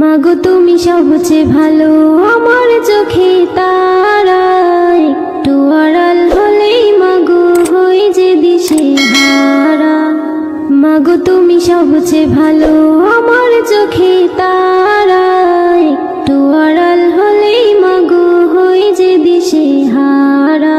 মাগো, তুমি সবচেয়ে ভালো। আমার চোখে তারা একটু আড়াল হলেই মাগো হই যে দিশে হারা। মাগো, তুমি সবচেয়ে ভালো। আমার চোখে তারা একটু আড়াল হলেই মাগো হই যে দিশে হারা।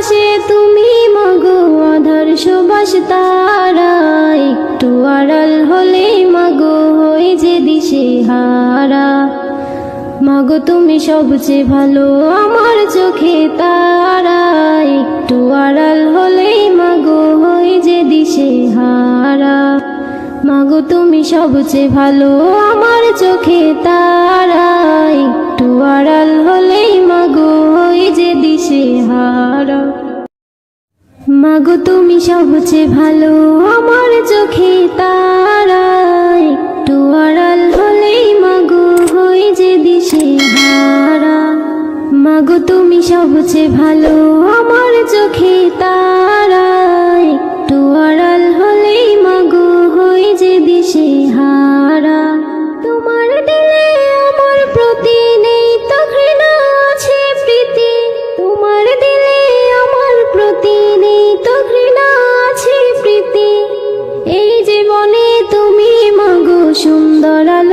আকাশে তুমি মাগো আধার সুবাস তারা। একটু আড়াল হলে মাগো হই যে দিশে হারা। মাগো তুমি সবচেয়ে ভালো আমার চোখে তারা। একটু আড়াল হলেই মাগো হই যে দিশে হারা। মাগো তুমি সবচেয়ে ভালো আমার চোখে তারা। একটু আড়াল মাগো, তুমি সবচেয়ে ভালো। আমার চোখে তারা একটু আড়াল হলেই মাগো, হয়ে যে দিশে হারা। মাগো, তুমি সবচেয়ে ভালো। আমার চোখে তারা একটু আড়াল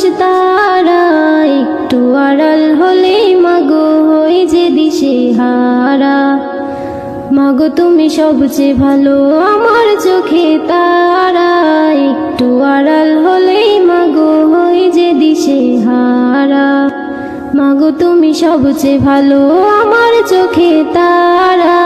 সুবাস তারা একটু আড়াল হলেই মাগো হই যে দিশে হারা। মাগো, তুমি সবচেয়ে ভালো আমার চোখে তারা। একটু আড়াল হলেই মাগো হই যে দিশে হারা। মাগো, তুমি সবচেয়ে ভালো আমার চোখে তারা। হলে